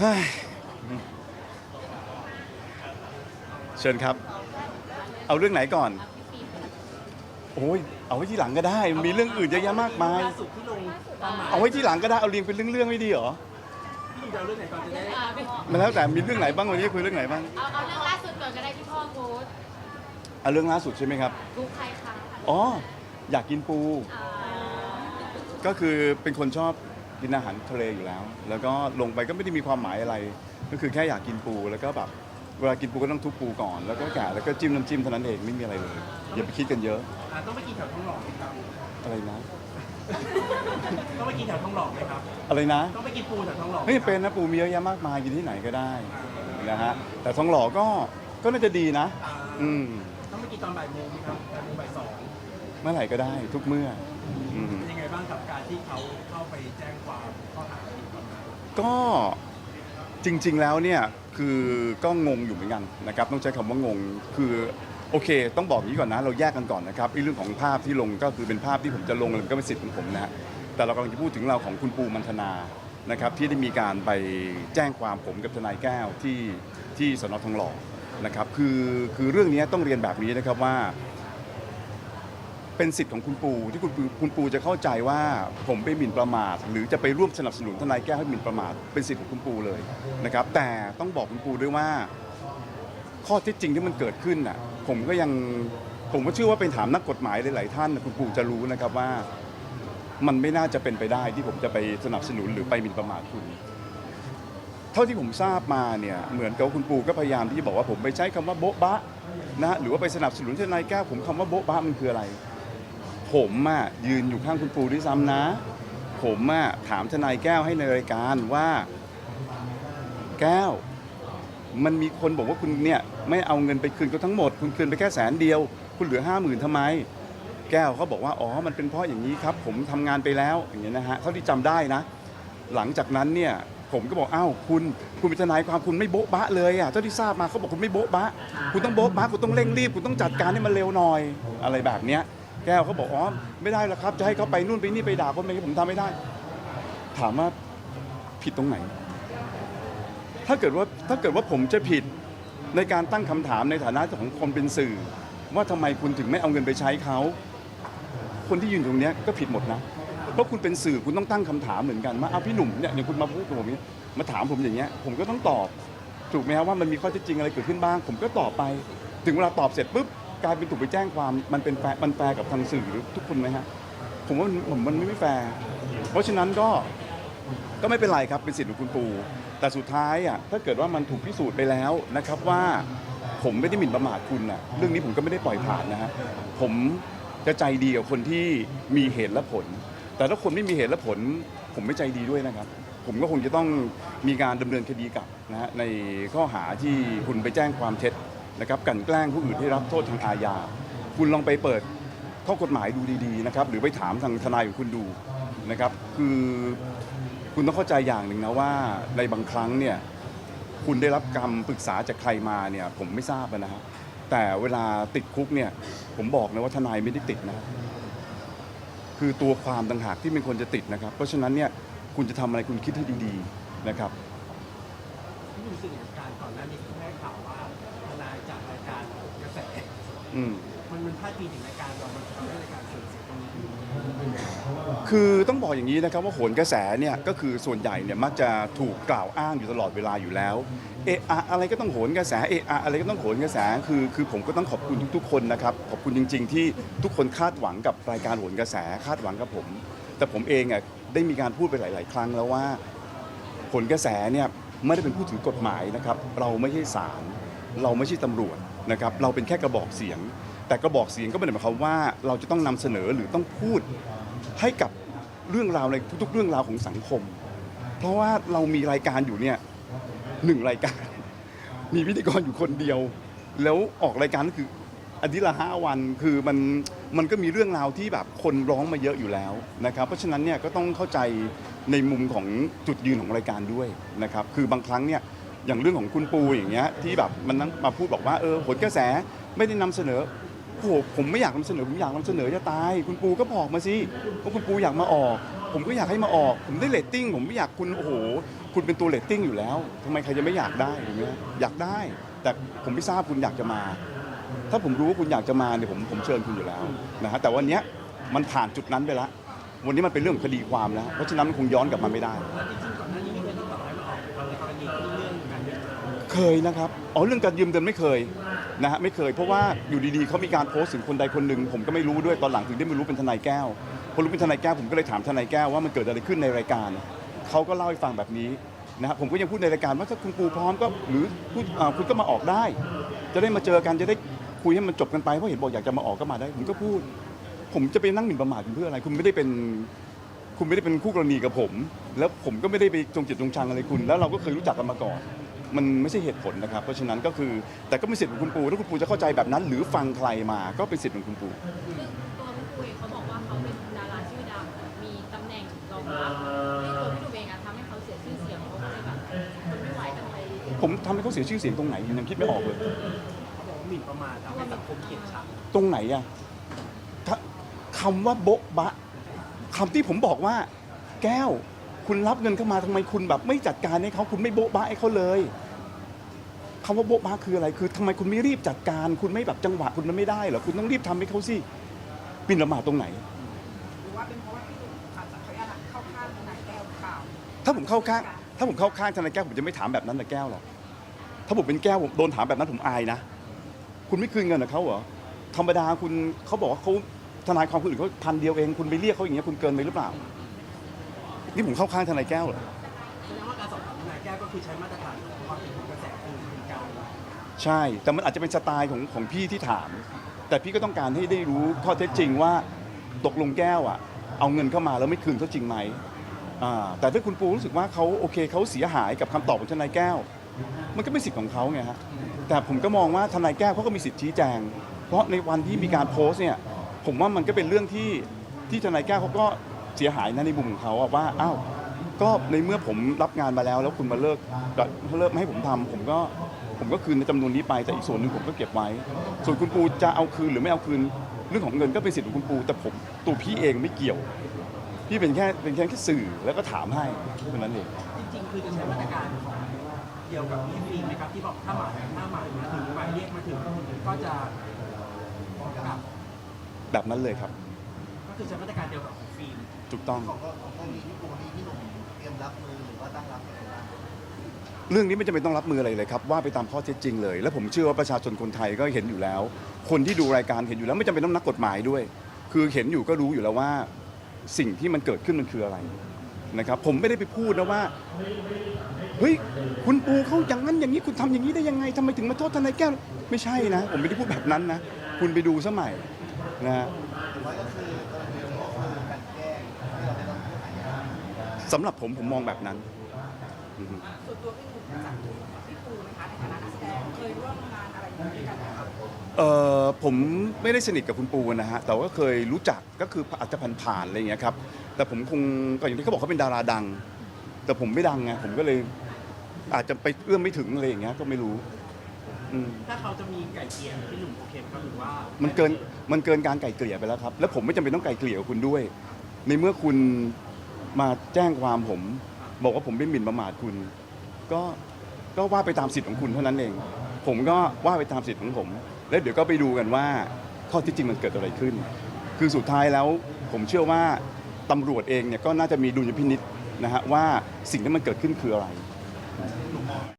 เฮ้ยเชิญครับ เอาเรื่องไหนก่อน โอ้ยเอาไว้ที่หลังก็ได้ มีเรื่องอื่นเยอะแยะมากมาย ล่าสุดที่ลงตามหมายเอาไว้ที่หลังก็ได้ เอาเรียงเป็นเรื่องๆไม่ดีเหรอ พี่จะเอาเรื่องไหนก่อนจะได้อ่าเป็นมาแล้วแต่มีเรื่องไหนบ้างวันนี้คุยเรื่องไหนบ้าง เอาเอาเรื่องล่าสุดก่อนก็ได้ที่พ่อโพสต์เอาเรื่องล่าสุดใช่ไหมครับ ดูใครคะอ๋อ อยากกินปูอ่าก็คือเป็นคนชอบ กินอาหารทะเลอยู่แล้ว แล้วก็ลงไปก็ไม่ได้มีความหมายอะไร ก็คือแค่อยากกินปูแล้วก็แบบเวลากินปูก็ต้องทุบปูก่อน แล้วก็แกะแล้วก็จิ้มน้ำจิ้มเท่านั้นเองไม่มีอะไรเลย อย่าไปคิดกันเยอะอ่าต้องไปกินแถวทองหล่อไหมครับอะไรนะ ต้องไปกินแถวทองหล่อไหมครับอะไรนะ ต้องไปกินปูแถวทองหล่อหไม่เป็นนะปูมีเยอะแยะมากมายกินที่ไหนก็ได้นะฮะแต่ทองหล่อก็ก็น่าจะดีนะอ่าอืม ต้องไปกินตอนบ่ายโมงไหมครับบ่ายโมงบ่ายสอง เมื่อไหร่ก็ได้ทุกเมื่ออืม เป็นยังไงบ้างกับการที่เขาเข้าไปแจ้งความข้อหาผิดกฎหมายก็จริงๆแล้วเนี่ยคือก็งงอยู่เหมือนกันนะครับต้องใช้คำว่างงคือโอเค ต้องบอกอย่างนี้ก่อนนะ เราแยกกันก่อนนะครับไอ้เรื่องของภาพที่ลงก็คือเป็นภาพที่ผมจะลงมันก็เป็นสิทธิ์ของผมนะฮะแต่เรากำลังจะพูดถึงเราของคุณปูมันธนานะครับที่ได้มีการไปแจ้งความผมกับทนายแก้วที่ที่สนทองหล่อนะครับคือคือเรื่องนี้ต้องเรียนแบบนี้นะครับว่า เป็นสิทธิ์ของคุณปูที่คุณปูคุณปูจะเข้าใจว่าผมไปหมิ่นประมาท หรือจะไปร่วมสนับสนุนทนายแก้วให้หมิ่นประมาทเป็นสิทธิ์ของคุณปูเลยนะครับ แต่ต้องบอกคุณปูด้วยว่า ข้อเที่จริงที่มันเกิดขึ้นน่ะ ผมก็ยังผมก็เชื่อว่าเป็นถามนักกฎหมายหลายๆท่านน่ะคุณปูจะรู้นะครับว่า มันไม่น่าจะเป็นไปได้ที่ผมจะไปสนับสนุนหรือไปหมิ่นประมาทคุณ เท่าที่ผมทราบมาเนี่ยเหมือนกับว่าคุณปูก็พยายามที่จะบอกว่าผมไปใช้คำว่าโบ๊ะบะนะหรือว่าไปสนับสนุนทนายแก้วผมคำว่าโบ๊ะบะมันคืออะไร ผมอะยืนอยู่ข้างคุณปูด้วยซ้ำนะ ผมอะถามทนายแก้วให้ในรายการว่า แก้ว มันมีคนบอกว่าคุณเนี่ยไม่เอาเงินไปคืนเขาทั้งหมด คุณคืนไปแค่แสนเดียว คุณเหลือห้าหมื่นทำไม แก้วเขาบอกว่าอ๋อมันเป็นเพราะอย่างนี้ครับ ผมทำงานไปแล้วอย่างเงี้ยนะฮะเท่าที่จำได้นะ หลังจากนั้นเนี่ยผมก็บอกอ้าวคุณคุณเป็นทนายความคุณไม่โบ๊ะบะเลยอะเท่าที่ทราบมาเขาบอกคุณไม่โบ๊ะบะ คุณต้องโบ๊ะบะคุณต้องเร่งรีบ คุณต้องจัดการให้มันเร็วหน่อยอะไรแบบเนี้ย ก้วเขาบอกอ๋อไม่ได้หรอกครับ จะให้เขาไปนู่นไปนี่ไปด่าคนไปผมทำไม่ได้ ถามว่าผิดตรงไหน ถ้าเกิดว่าถ้าเกิดว่าผมจะผิดในการตั้งคำถามในฐานะของคนเป็นสื่อ ว่าทำไมคุณถึงไม่เอาเงินไปใช้เขา คนที่ยืนตรงนี้ก็ผิดหมดนะเพราะคุณเป็นสื่อคุณต้องตั้งคำถามเหมือนกันว่าเอาพี่หนุ่มเนี่ยอย่างคุณมาพูดกับผมนี่ยมาถามผมอย่างเงี้ย ผมก็ต้องตอบ ถูกไหมครับว่ามันมีข้อเท็จจริงอะไรเกิดขึ้นบ้าง ผมก็ตอบไป ถึงเวลาตอบเสร็จปุ๊บ กลายเป็นถูกไปแจ้งความมันเป็นแฟร์มันแฟร์กับทางสื่อหรือทุกคนไหมฮะผมว่ามันผมมันไม่แฟร์เพราะฉะนั้นก็ก็ไม่เป็นไรครับเป็นสิทธิ์ของคุณปูแต่สุดท้ายอะถ้าเกิดว่ามันถูกพิสูจน์ไปแล้วนะครับว่าผมไม่ได้หมิ่นประมาทคุณน่ะเรื่องนี้ผมก็ไม่ได้ปล่อยผ่านนะฮะผมจะใจดีกับคนที่มีเหตุและผล แต่ถ้าคนไม่มีเหตุและผล ผมไม่ใจดีด้วยนะครับ ผมก็คงจะต้องมีการดำเนินคดีกลับนะฮะในข้อหาที่คุณไปแจ้งความเท็จ นะครับกลันแกล้งผู้อื่นให้รับโทษทางอาญา คุณลองไปเปิดข้อกฎหมายดูดีๆนะครับหรือไปถามทางทนายของคุณดูนะครับคือคุณต้องเข้าใจอย่างหนึ่งนะว่าในบางครั้งเนี่ยคุณได้รับคำปรึกษาจากใครมาเนี่ยผมไม่ทราบนะฮะแต่เวลาติดคุกเนี่ยผมบอกนะว่าทนายไม่ได้ติดนะค,คือตัวความต่างหากที่เป็นคนจะติดนะครับ เพราะฉะนั้นเนี่ยคุณจะทำอะไรคุณคิดให้ดีๆนะครับที่ดูสิ่งเหตุการก่อนหน้านี้ที่แม่ข่าวว่า จากรายการกระแสอืม มันมันพาดพิงถึงรายการเรามันทำให้รายการเสื่อมเสียตรงนี้ คือต้องบอกอย่างนี้นะครับว่าโหนกระแสเนี่ยก็คือส่วนใหญ่เนี่ยมักจะถูกกล่าวอ้างอยู่ตลอดเวลาอยู่แล้วเอะอะอะไรก็ต้องโหนกระแสเอะอะอะไรก็ต้องโหนกระแสคือคือผมก็ต้องขอบคุณทุกๆคนนะครับขอบคุณจริง ๆ ที่ทุกคนคาดหวังกับรายการโหนกระแสคาดหวังกับผม แต่ผมเองอะได้มีการพูดไปหลาย ๆ ครั้งแล้วว่าผลกระแสเนี่ยไม่ได้เป็นผู้ถือกฎหมายนะครับ เราไม่ใช่ศาล เราไม่ใช่ตำรวจนะครับเราเป็นแค่กระบอกเสียง แต่กระบอกเสียงก็ไม่ได้หมายความว่าเราจะต้องนำเสนอหรือต้องพูดให้กับเรื่องราวในทุกๆ เรื่องราวของสังคม เพราะว่าเรามีรายการอยู่เนี่ยหนึ่งรายการ มีพิธีกรอยู่คนเดียว แล้วออกรายการก็คืออาทิตย์ละห้าวันคือมันมันก็มีเรื่องราวที่แบบคนร้องมาเยอะอยู่แล้วนะครับ เพราะฉะนั้นเนี่ยก็ต้องเข้าใจในมุมของจุดยืนของรายการด้วยนะครับ คือบางครั้งเนี่ย อย่างเรื่องของคุณปูอย่างเงี้ยที่แบบมันนั่งมาพูดบอกว่าเออผลกระแสไม่ได้นำเสนอโอ้โหผมไม่อยากนำเสนอผมอยากนำเสนอจะตาย คุณปูก็บอกมาสิว่าคุณปูอยากมาออก ผมก็อยากให้มาออก ผมได้เรตติ้งผมไม่อยากคุณโอ้โห คุณเป็นตัวเรตติ้งอยู่แล้วทำไมใครจะไม่อยากได้ถูกไหมอยากได้ แต่ผมไม่ทราบคุณอยากจะมา ถ้าผมรู้ว่าคุณอยากจะมาเนี่ยผมผมเชิญคุณอยู่แล้วนะฮะแต่วันเนี้ยมันผ่านจุดนั้นไปแล้ววันนี้มันเป็นเรื่องของคดีความแล้วเพราะฉะนั้นมันคงย้อนกลับมาไม่ได้ เคยนะครับ อ๋อเรื่องการยืมเงินไม่เคยนะฮะไม่เคย เพราะว่าอยู่ดีๆเขามีการโพสต์ถึงคนใดคนหนึ่งผมก็ไม่รู้ด้วยตอนหลังถึงได้มารู้เป็นทนายแก้วพอรู้เป็นทนายแก้วผมก็เลยถามทนายแก้วว่ามันเกิดอะไรขึ้นในรายการเขาก็เล่าให้ฟังแบบนี้นะฮะผมก็ยังพูดในรายการว่าถ้าคุณปูพร้อมก็หรือคุณก็มาออกได้ จะได้มาเจอกันจะได้คุยให้มันจบกันไปเพราะเห็นบอกอยากจะมาออกก็มาได้ ผมก็พูด ผมจะไปนั่งหมิ่นประมาทคุณเพื่ออะไร คุณไม่ได้เป็นคุณไม่ได้เป็นคู่กรณีกับผม แล้วผมก็ไม่ได้ไปจงจิตจงชังอะไรคุณ แล้วเราก็เคยรู้จักกันมาก่อน มันไม่ใช่เหตุผลนะครับ เพราะฉะนั้นก็คือแต่ก็เป็นสิทธิ์ของคุณปูถ้าคุณปูจะเข้าใจแบบนั้น หรือฟังใครมาก็เป็นสิทธิ์ของคุณปูซึ่งตัวพี่ปูเองเขาบอกว่าเขาเป็นดาราชื่อดังมีตำแหน่งรองรับในตัวพี่หนุ่มเองอะทำให้เขาเสียชื่อเสียงเขาก็เลยแบบทนไม่ไหวกับอะไรผมทำให้เขาเสียชื่อเสียงตรงไหนผมยังคิดไม่ออกเลยเขาบอกว่าหมิ่นประมาททำให้สังคมเกลียดชังตรงไหนอะคคำว่าโบ๊ะบะคำที่ผมบอกว่า แก้ว คุณรับเงินเข้ามาทำไมคุณแบบไม่จัดการให้เขาคุณไม่โบ๊ะบะให้เขาเลยคำว่าโบ๊ะบะคืออะไร คือทำไมคุณไม่รีบจัดการ คุณไม่แบบจังหวะคุณมันไม่ได้เหรอคุณต้องรีบทำให้เขาสิปินละหมาดตรงไหน หรือว่าเป็นเพราะว่าพี่หนุ่มอาจจะขออนุญาตเข้าข้างทนายแก้วหรือเปล่าถ้าผมเข้าข้าง ถ้าผมเข้าข้างทนายแก้วผมจะไม่ถามแบบนั้นนะแก้วหรอกถ้าผมเป็นแก้วผมโดนถามแบบนั้นผมอายนะ คุณไม่คืนเงินกับเขาเหรอธรรมดาคุณเขาบอกว่าเขาทนายความคนอื่นเขาพันเดียวเอง คุณไปเรียกเขาอย่างเงี้ยคุณเกินไปหรือเปล่า นี่ผมเข้าข้างทนายแก้วเหรอแสดงว่าการสอบถามทนายแก้วก็คือใช้มาตรฐานของความเป็นกระแสคือเป็นการใช่ แต่มันอาจจะเป็นสไตล์ของของพี่ที่ถาม แต่พี่ก็ต้องการให้ได้รู้ข้อเท็จจริงว่าตกลงแก้วอะ เอาเงินเข้ามาแล้วไม่คืนเขาจริงไหมอ่าแต่ถ้าคุณปูรู้สึกว่าเขาโอเคเขาเสียหายกับคำตอบของทนายแก้ว มันก็เป็นสิทธิ์ของเขาไงฮะแต่ผมก็มองว่าทนายแก้วเขาก็มีสิทธิ์ชี้แจง เพราะในวันที่มีการโพสต์เนี่ยผมว่ามันก็เป็นเรื่องที่ที่ทนายแก้วเขาก็ เสียหายนะในมุมของเขาอะว่าอ้าวก็ในเมื่อผมรับงานมาแล้ว แล้วคุณมาเลิกเลิกไม่ให้ผมทำผมก็ผมก็คืนในจำนวนนี้ไปแต่อีกส่วนหนึ่งผมก็เก็บไว้ ส่วนคุณปูจะเอาคืนหรือไม่เอาคืนเรื่องของเงินก็เป็นสิทธิ์ของคุณปู แต่ผมตัวพี่เองไม่เกี่ยว พี่เป็นแค่เป็นแค่แค่สื่อแล้วก็ถามให้เท่านั้นเองจริงๆคือจะใช้มาตรการของเดียวกับพี่ฟิล์มไหมครับที่บอกถ้าหมายถ้าหมายมาถึงหมายเรียกมาถึงก็จะกลับแบบนั้นเลยครับก็ คือใช้มาตรการเดียวกับของฟิล์มถูกต้อง ของของกรณีที่ปูนี้พี่หนุ่มเตรียมรับมือหรือว่าตั้งรับยังไงบ้างเรื่องนี้ไม่จำเป็นต้องรับมืออะไรเลยครับว่าไปตามข้อเท็จจริงเลย และผมเชื่อว่าประชาชนคนไทยก็เห็นอยู่แล้ว คนที่ดูรายการเห็นอยู่แล้วไม่จำเป็นต้องนักกฎหมายด้วย คือเห็นอยู่ก็รู้อยู่แล้วว่าสิ่งที่มันเกิดขึ้นมันคืออะไรนะครับผมไม่ได้ไปพูดนะว่าเฮ้ยคุณปูเขาอย่างนั้นอย่างนี้คุณทำอย่างนี้ได้ยังไงทำไมถึงมาโทษทนายแก้ว ไม่ใช่นะ ผมไม่ได้พูดแบบนั้นนะ คุณไปดูซะใหม่นะฮะหรือว่าก็คือ สำหรับผมผมมองแบบนั้นอือฮึส่วนตัวพี่หนุ่มจากพี่ปูนะคะในฐานะนักแสดงเคยร่วมงานอะไรด้วยกันไหมคะเออผมไม่ได้สนิทกับคุณปูนะฮะแต่ว่าเคยรู้จักก็คืออาจจะผ่านๆอะไรอย่างเงี้ยครับแต่ผมคงก็อย่างที่เขาบอกเขาเป็นดาราดัง แต่ผมไม่ดังไงผมก็เลยอาจจะไปเอื้อมไม่ถึงอะไรอย่างเงี้ยก็ไม่รู้อืมถ้าเขาจะมีไก่เกลี่ยพี่หนุ่มโอเคไหมครับหรือว่ามัมันเกินมันเกินการไก่เกลี่ยไปแล้วครับ แล้วผมไม่จำเป็นต้องไก่เกลี่ยกับคุณด้วย ในเมื่อคุณ มาแจ้งความผม บอกว่าผมเป็นหมิ่นประมาทคุณ ก็ก็ว่าไปตามสิทธิ์ของคุณเท่านั้นเอง ผมก็ว่าไปตามสิทธิ์ของผม แล้วเดี๋ยวก็ไปดูกันว่าข้อที่จริงมันเกิดอะไรขึ้น คือสุดท้ายแล้วผมเชื่อว่าตำรวจเองเนี่ยก็น่าจะมีดุลยพินิษนะฮะว่าสิ่งที่มันเกิดขึ้นคืออะไร